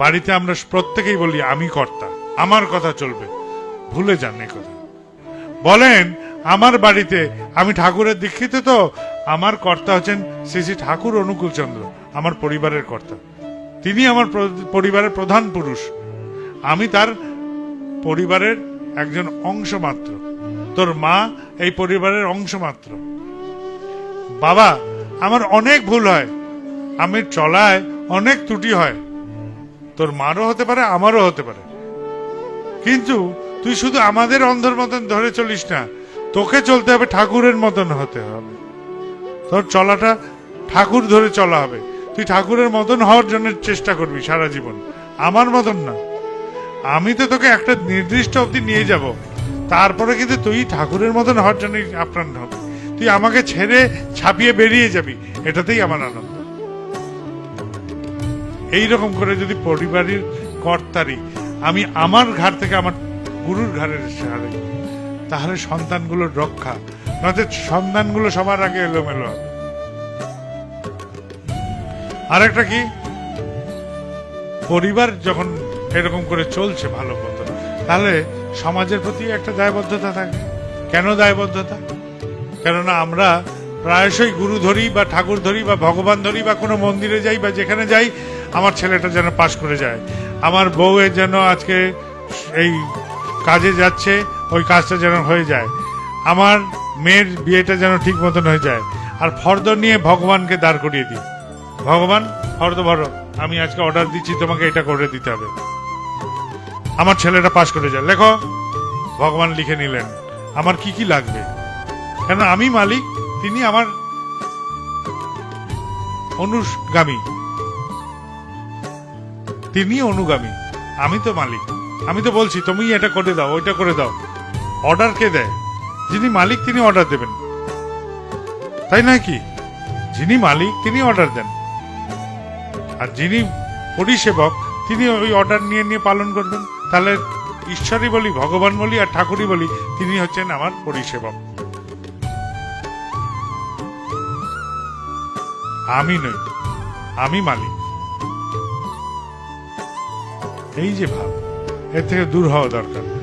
বাড়িতে আমরা প্রত্যেকেই বলি, আমি কর্তা, আমার কথা চলবে। ভুলে যান এই কথা। বলেন, আমার বাড়িতে আমি ঠাকুরের দীক্ষিত তো, আমার কর্তা হচ্ছেন শ্রী শ্রী ঠাকুর অনুকূল চন্দ্র, আমার পরিবারের কর্তা। তিনি আমার পরিবারের প্রধান পুরুষ। আমি তার পরিবারের একজন অংশ মাত্র তোর মা এই পরিবারের অংশ মাত্র বাবা, আমার অনেক ভুল হয়। আমি চলায় অনেক ত্রুটি হয়। তোর মারও হতে পারে, আমারও হতে পারে। কিন্তু তুই শুধু আমাদের অন্ধর মতন ধরে চলিস না, তোকে চলতে হবে ঠাকুরের মতন হতে হবে। তোর চলাটা ঠাকুর ধরে চলা হবে। তুই ঠাকুরের মতন হওয়ার জন্য চেষ্টা করবি সারা জীবন। আমার মতন না। আমি তো তোকে একটা নির্দিষ্ট অবধি নিয়ে যাব। তারপরে কিন্তু তুই ঠাকুরের মতন হওয়ার জন্য আপ্রাণ হবে। তুই আমাকে ছেড়ে ছাপিয়ে বেরিয়ে যাবি। এটাতেই আমার আনন্দ। এই রকম করে যদি পরিবারের কর্তারি আমি আমার ঘাট থেকে আমার গুরুর ঘাড়ের সাহারে তাহলে সন্তানগুলোর রক্ষা, নয়তো সন্তানগুলো সবার আগে এলোমেলো হবে। আরেকটা কি? পরিবার যখন এরকম করে চলছে ভালো মতো, তাহলে সমাজের প্রতি একটা দায়বদ্ধতা থাকে। কেন দায়বদ্ধতা? কেননা আমরা প্রায়শই গুরু ধরি বা ঠাকুর ধরি বা ভগবান ধরি বা কোনো মন্দিরে যাই বা যেখানে যাই আমার ছেলেটা যেন পাশ করে যায়। আমার বউয়ের যেন আজকে এই কাজে যাচ্ছে, ওই কাজটা যেন হয়ে যায়। আমার মেয়ের বিয়েটা যেন ঠিক মতন হয়ে যায়। আর ফর্দ নিয়ে ভগবানকে দাঁড় করিয়ে দিই। ভগবান, ফর্দ ভরো আমি আজকে অর্ডার দিচ্ছি, তোমাকে এটা করে দিতে হবে। আমার ছেলেটা পাশ করে যায়। লেখো, ভগবান লিখে নিলেন। আমার কি কি লাগবে? কেন আমি মালিক, তিনি আমার অনুগামী। তিনি অনুগামী। আমি তো মালিক। আমি তো বলছি, তুমি এটা করে দাও, ওইটা করে দাও। অর্ডার কে দেয়? যিনি মালিক, তিনি অর্ডার দেবেন। তাই নয় কি? যিনি মালিক, তিনি অর্ডার দেন। আর যিনি পরিষেবক, তিনি ওই অর্ডার নিয়ে নিয়ে পালন করবেন। তাহলে ঈশ্বরই বলি, ভগবান বলি, আর ঠাকুরই বলি, তিনি হচ্ছেন আমার পরিষেবক। আমি নই, আমি মালিক। এই যে ভাব এর থেকে দূর হওয়া দরকার।